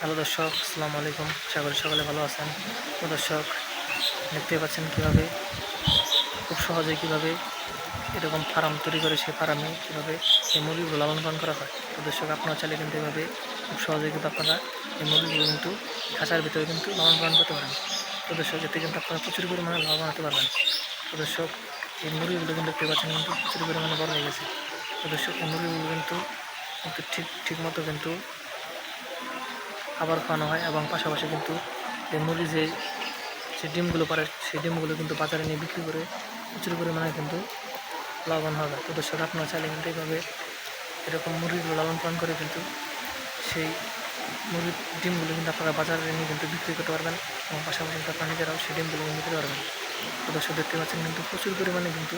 Hello দর্শক, আসসালামু আলাইকুম। করি সকলে ভালো আছেন। তো দর্শক, দেখতে পাচ্ছেন কীভাবে, খুব সহজে কীভাবে এরকম ফার্ম তৈরি করে সেই ফার্মে কীভাবে এই মুরগিগুলো লালন পালন করা হয়। তো দর্শক, আপনারা চাইলে কিন্তু এভাবে খুব সহজে কিন্তু আপনারা এই মুরগিগুলো কিন্তু খাঁচার ভিতরে কিন্তু লালন পালন করতে পারেন তো দর্শক, এতে কিন্তু আপনারা প্রচুর পরিমাণে লাভবান হতে পারবেন। তো দর্শক, এই মুরগিগুলো কিন্তু দেখতে পাচ্ছেন কিন্তু প্রচুর পরিমাণে বড় হয়ে গেছে। তো দর্শক, এই মুরগিগুলো কিন্তু কিন্তু ঠিক ঠিক মতো কিন্তু খাবার খাওয়ানো হয় এবং পাশাপাশি কিন্তু যে মুরগি যে যে ডিমগুলো পারে, সেই ডিমগুলো কিন্তু বাজারে নিয়ে বিক্রি করে প্রচুর পরিমাণে কিন্তু লাভবান হবে তো দর্শক, আপনারা চাইলে কিন্তু এইভাবে এরকম মুরগিগুলো লালন পালন করে কিন্তু সেই মুরগির ডিমগুলো কিন্তু আপনারা বাজারে নিয়ে কিন্তু বিক্রি করতে পারবেন এবং পাশাপাশি কিন্তু আপনারা নিজেরাও সেই ডিমগুলো কিন্তু নিতে পারবেন। তো দর্শক, দেখতে পাচ্ছেন কিন্তু প্রচুর পরিমাণে কিন্তু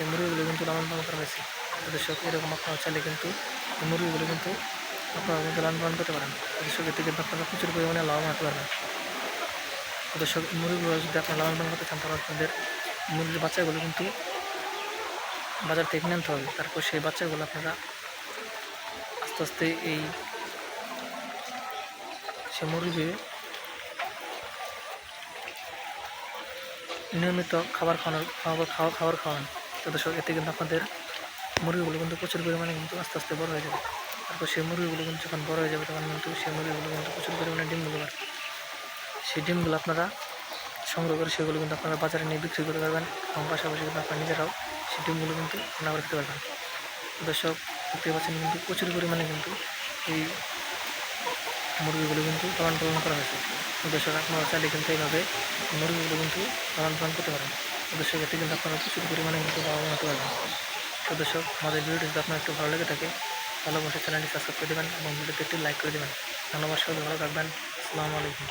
এই মুরগিগুলো কিন্তু লালন পালন করা হয়েছে। তো দর্শক, এরকম আপনারা চাইলে কিন্তু মুরগিগুলো কিন্তু আপনারা কিন্তু লালন পালন করতে পারেন। তো দর্শক এতে কিন্তু আপনারা প্রচুর পরিমাণে লাভবান হতে পারবেন দর্শক মুরগিগুলো যদি আপনারা লালন পালন করতে চান, তাহলে আপনাদের মুরগির বাচ্চাগুলো কিন্তু বাজার থেকে কিনে আনতে হবে। তারপর সেই বাচ্চাগুলো আপনারা আস্তে আস্তে এই সে মুরগি নিয়মিত খাবার খাওয়ানোর, খাওয়া খাবার খাওয়ান তো দর্শক, এতে কিন্তু আপনাদের মুরগিগুলো কিন্তু প্রচুর পরিমাণে কিন্তু আস্তে আস্তে বড় হয়ে যাবে। তারপর সেই মুরগিগুলো কিন্তু যখন বড় হয়ে যাবে তখন কিন্তু সেই মুরগিগুলো কিন্তু প্রচুর পরিমাণে ডিমগুলো পারে সেই ডিমগুলো আপনারা সংগ্রহ করে সেগুলো কিন্তু আপনারা বাজারে নিয়ে বিক্রি করতে পারবেন এবং পাশাপাশি কিন্তু আপনারা নিজেরাও সেই ডিমগুলো কিন্তু রান্না করে খেতে পারবেন। তো দর্শক দেখতে পাচ্ছেন কিন্তু প্রচুর পরিমাণে কিন্তু এই মুরগিগুলো কিন্তু লালন পালন করা হয়েছে। তো দর্শক, আপনারা চাইলে কিন্তু এইভাবে মুরগিগুলো কিন্তু লালন পালন করতে পারেন তো দর্শক, এতে কিন্তু আপনারা প্রচুর পরিমাণে কিন্তু লাভবান হতে পারবেন। তো দর্শক, আমাদের ভিডিওটি যদি আপনার একটু ভালো লেগে থাকে অবশ্যই চ্যানেলটি সাবস্ক্রাইব করে দেবেন এবং ভিডিওতে একটি লাইক করে দেবেন। সবাই ভালো থাকবেন। আসসালামু আলাইকুম।